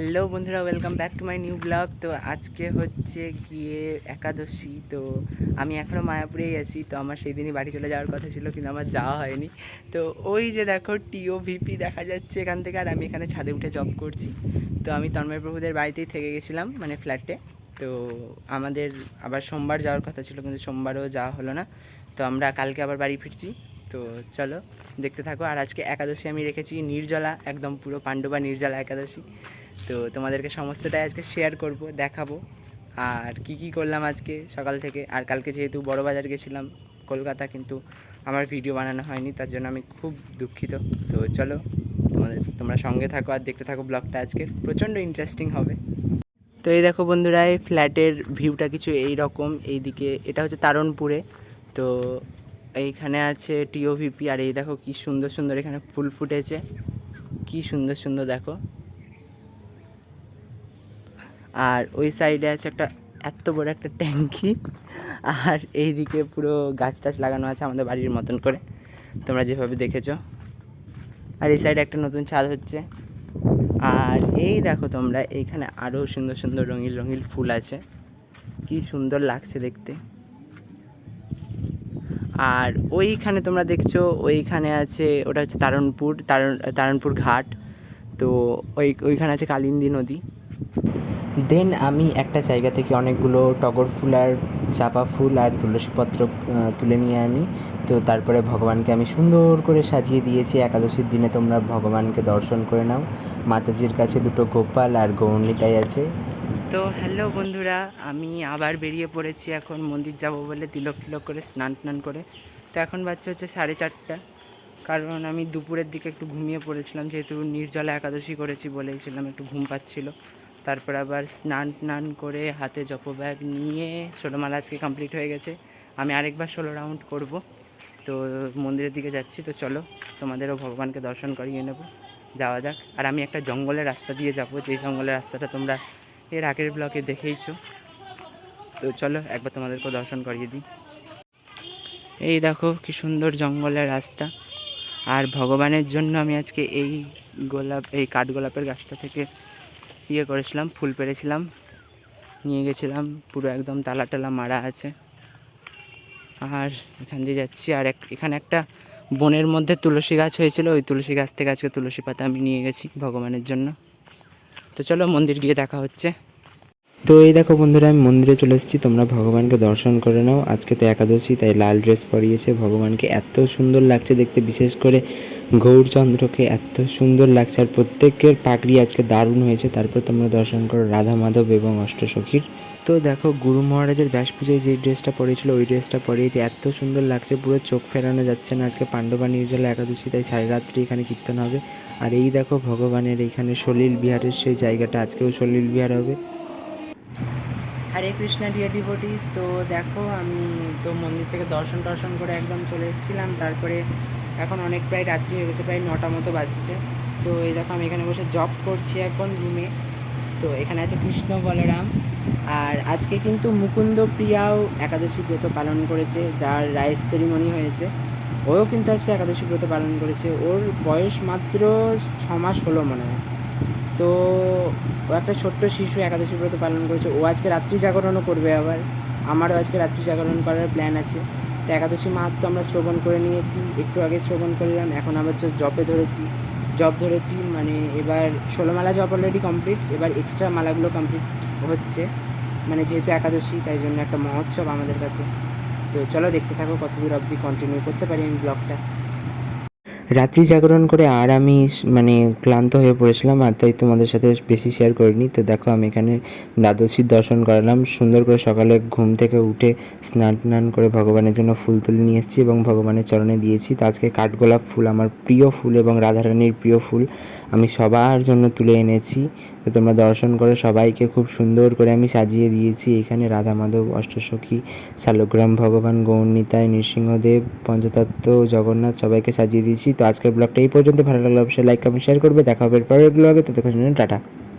Hello বন্ধুরা welcome back to my new blog তো আজকে হচ্ছে গিয়ে একাদশী, তো আমি এখনও মায়াপুরেই আছি। তো আমার সেই দিনই বাড়ি চলে যাওয়ার কথা ছিল, কিন্তু আমার যাওয়া হয়নি। তো ওই যে দেখো টিও ভিপি দেখা যাচ্ছে এখান থেকে, আর আমি এখানে ছাদে উঠে জব করছি। তো আমি তন্ময় প্রভুদের বাড়িতেই থেকে গেছিলাম মানে ফ্ল্যাটে তো আমাদের আবার সোমবার যাওয়ার কথা ছিল, কিন্তু সোমবারও যাওয়া হলো না। তো আমরা কালকে আবার বাড়ি ফিরছি। তো চলো দেখতে থাকো। আর আজকে একাদশী আমি রেখেছি, নির্জলা, একদম পুরো পাণ্ডবা নির্জলা একাদশী। তো তোমাদেরকে সমস্তটাই আজকে শেয়ার করব, দেখাবো। আর কি কি করলাম আজকে সকাল থেকে? আর কালকে যেহেতু বড় বাজার গেছিলাম কলকাতা, কিন্তু আমার ভিডিও বানানো হয়নি, তার জন্য আমি খুব দুঃখিত। তো চলো, তোমাদের, তোমরা সঙ্গে থাকো আর দেখতে থাকো ব্লগটা আজকে। প্রচণ্ড ইন্টারেস্টিং হবে। তো এই দেখো বন্ধুরা, এই ফ্ল্যাটের ভিউটা কিছু এই রকম, এইদিকে এটা হচ্ছে তারণপুরে। তো এইখানে আছে টিওভিপি আর এই দেখো কি সুন্দর সুন্দর এখানে ফুল ফুটেছে। কি সুন্দর সুন্দর দেখো। আর ওই সাইডে আছে একটা এত বড় একটা ট্যাঙ্কি। আর এইদিকে পুরো গাছ টাছ লাগানো আছে আমাদের বাড়ির মতন করে। তোমরা যেভাবে দেখেছ। আর এই সাইডে একটা নতুন ছাদ হচ্ছে। আর এই দেখো তোমরা, এইখানে আরও সুন্দর সুন্দর রঙিন রঙিন ফুল আছে। কি সুন্দর লাগছে দেখতে। আর ওইখানে তোমরা দেখছ, ওইখানে আছে, ওটা হচ্ছে তারণপুর, তারণ, তারণপুর ঘাট। তো ওই, ওইখানে আছে কালিন্দী নদী। দেন আমি একটা জায়গা থেকে অনেকগুলো টগর ফুল আর চাপা ফুল আর তুলসীপত্র তুলে নিয়ে আনি। তো তারপরে ভগবানকে আমি সুন্দর করে সাজিয়ে দিয়েছি। একাদশীর দিনে তোমরা ভগবানকে দর্শন করে নাও। মাতাজির কাছে দুটো গোপাল আর গৌরনীতাই আছে। তো হ্যালো বন্ধুরা, আমি আবার বেরিয়ে পড়েছি এখন। মন্দির যাব বলে তিলক তিলক করে স্নান টান করে। তো এখন বাচ্চা হচ্ছে সাড়ে চারটা। কারণ আমি দুপুরের দিকে একটু ঘুমিয়ে পড়েছিলাম। যেহেতু নির্জলা একাদশী করেছি বলেছিলাম একটু ঘুম পাচ্ছিল। তারপর আবার স্নান টান করে হাতে জপ ব্যাগ নিয়ে ষোলোমালা আজকে কমপ্লিট হয়ে গেছে। আমি আরেকবার ষোলো রাউন্ড করব। তো মন্দিরের দিকে যাচ্ছি, তো চলো তোমাদেরও ভগবানকে দর্শন করিয়ে নেব। যাওয়া যাক। আর আমি একটা জঙ্গলের রাস্তা দিয়ে যাব। যে জঙ্গলের রাস্তাটা তোমরা এর আগের ব্লকে দেখেইছো। তো চলো একবার তোমাদেরকেও দর্শন করিয়ে দিই। এই দেখো কি সুন্দর জঙ্গলের রাস্তা। আর ভগবানের জন্য আমি আজকে এই গোলাপ, এই কাঠগোলাপের গাছটা থেকে ইয়ে করেছিলাম, ফুল পেরেছিলাম। নিয়ে গেছিলাম, পুরো একদম তালা টালা মারা আছে। আর এখান দিয়ে যাচ্ছি। আর এক, এখানে একটা বনের মধ্যে তুলসী গাছ হয়েছিল, ওই তুলসী গাছ থেকে আজকে তুলসী পাতা আমি নিয়ে গেছি ভগবানের জন্য। তো চলো মন্দির গিয়ে দেখা হচ্ছে। তো এই দেখো বন্ধুরা, আমি মন্দিরে চলে এসেছি। তোমরা ভগবানকে দর্শন করে নাও। আজকে তো একাদশী, তাই লাল ড্রেস পরিয়েছে। ভগবানকে এত সুন্দর লাগছে দেখতে, বিশেষ করে গৌরচন্দ্রকে এত সুন্দর লাগছে আর প্রত্যেকের পাগড়ি আজকে দারুণ হয়েছে। তারপর তোমরা দর্শন করো রাধা মাধব এবং অষ্টসখীর। তো দেখো, গুরু মহারাজের ব্যাস পুজোয় যে ড্রেসটা পরেছিল, ওই ড্রেসটা পরিয়েছে এত সুন্দর লাগছে, পুরো চোখ ফেরানো যাচ্ছে না আজকে পাণ্ডবা নির্জলা একাদশী, তাই সাড়ে রাত্রি এখানে কীর্তন হবে। আর এই দেখো, ভগবানের এইখানে সলিল বিহারের সেই জায়গাটা, আজকেও সলিল বিহার হবে। হরে কৃষ্ণা ডিয়ার ডিভোটিস, তো দেখো আমি তো মন্দির থেকে দর্শন টর্শন করে একদম চলে এসেছিলাম। তারপরে এখন অনেক প্রায় রাত্রি হয়ে গেছে, প্রায় নটা মতো বাজছে। তো এই দেখো আমি এখানে বসে জব করছি এখন রুমে তো এখানে আছে কৃষ্ণ বলরাম। আর আজকে কিন্তু মুকুন্দ প্রিয়াও একাদশী ব্রত পালন করেছে, যার রাইস সেরিমনি হয়েছে। ওও কিন্তু আজকে একাদশী ব্রত পালন করেছে। ওর বয়স মাত্র ছ মাস হলো মনে হয়। তো ও একটা ছোট্ট শিশু একাদশী ব্রত পালন করেছে। ও আজকে রাত্রি জাগরণও করবে আবার। আমারও আজকে রাত্রি জাগরণ করার প্ল্যান আছে। তো একাদশী মাহাত্ম আমরা শ্রবণ করে নিয়েছি। একটু আগে শ্রবণ করলাম, এখন আবার জপে ধরেছি। জব ধরেছি মানে এবার ষোলো মালা জব অলরেডি কমপ্লিট এবার এক্সট্রা মালাগুলো কমপ্লিট হচ্ছে। মানে যেহেতু একাদশী, তাই জন্য একটা মহোৎসব আমাদের কাছে। তো চলো দেখতে থাকো কতদূর অবধি কন্টিনিউ করতে পারি আমি ব্লগটা রাত্রি জাগরণ করে আর আমি মানে ক্লান্ত হয়ে পড়েছিলাম আর তাই তোমাদের সাথে বেশি শেয়ার করিনি। তো দেখো আমি এখানে দ্বাদশীর দর্শন করালাম। সুন্দর করে সকালে ঘুম থেকে উঠে স্নান টান করে ভগবানের জন্য ফুল তুলে নিয়ে এসেছি এবং ভগবানের চরণে দিয়েছি। তো আজকে কাঠগোলাপ ফুল, আমার প্রিয় ফুল এবং রাধারানীর প্রিয় ফুল আমি সবার জন্য তুলে এনেছি। তো তোমরা দর্শন করে সবাইকে খুব সুন্দর করে আমি সাজিয়ে দিয়েছি। এখানে রাধা মাধব অষ্টসখী, শালগ্রাম ভগবান গৌরনীতায় নৃসিংহদেব, পঞ্চতত্ত্ব, জগন্নাথ সবাইকে সাজিয়ে দিয়েছি। তো আজকের ব্লগটা এই পর্যন্ত। ভালো লাগলে অবশ্যই লাইক কমেন্ট শেয়ার করবে। দেখা হবে পরের ব্লগে ততক্ষণ টাটা।